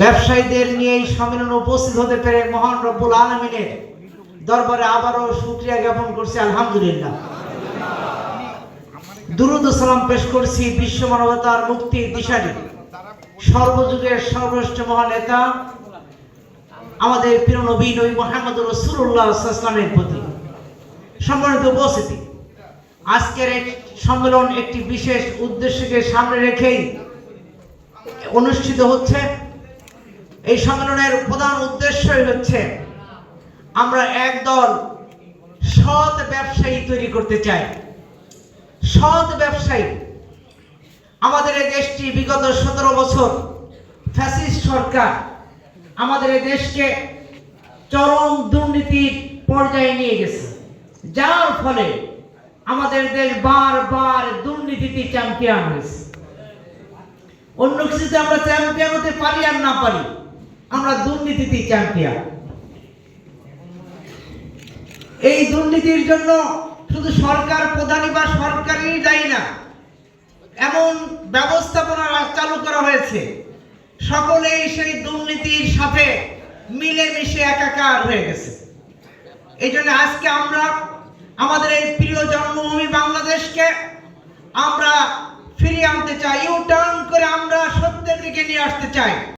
ব্যবসায়ীদের নিয়ে এই সম্মেলনে উপস্থিত হতে পেরে মহান রব্বুল আলমিনের দরবারে আবারও শুক্রিয়া জ্ঞাপন করছি, আলহামদুলিল্লাহ। দুরুদ সালাম পেশ করছি বিশ্ব মানবতার মুক্তি দিশারি সর্বযুগের সর্বশ্রেষ্ঠ মহান নেতা আমাদের প্রিয় নবী নবী মোহাম্মদ রসুল্লাহ ইসলামের প্রতি। সম্মানিত উপস্থিতি, আজকের সম্মেলন একটি বিশেষ উদ্দেশ্যকে সামনে রেখেই অনুষ্ঠিত হচ্ছে। এই সম্মেলনের প্রধান উদ্দেশ্যই হচ্ছে আমরা একদল সৎ ব্যবসায়ী তৈরি করতে চাই। সৎ ব্যবসায়ী। আমাদের এই দেশটি বিগত সতেরো বছর ফ্যাসিস্ট সরকার। আমাদের এই দেশকে চরম দুর্নীতির পর্যায়ে নিয়ে গেছে। যার ফলে আমাদের দেশ বারবার দুর্নীতিতে চ্যাম্পিয়ন হয়েছে। অন্য কিছুতে আমরা চ্যাম্পিয়ন হতে পারি আর না পারি আমরা দুর্নীতিতে চ্যাম্পিয়ন এই দুর্নীতির জন্য শুধু সরকার প্রধানই বা সরকারই দায়ী না, এমন ব্যবস্থাপনা চালু করা হয়েছে। সকলেই সেই দুর্নীতির সাথে মিলেমিশে একাকার হয়ে গেছে। এই জন্য আজকে আমরা আমাদের এই প্রিয় জন্মভূমি বাংলাদেশকে আমরা ফিরিয়ে আনতে চাই ইউ টার্ন করে আমরা সত্যের দিকে নিয়ে আসতে চাই।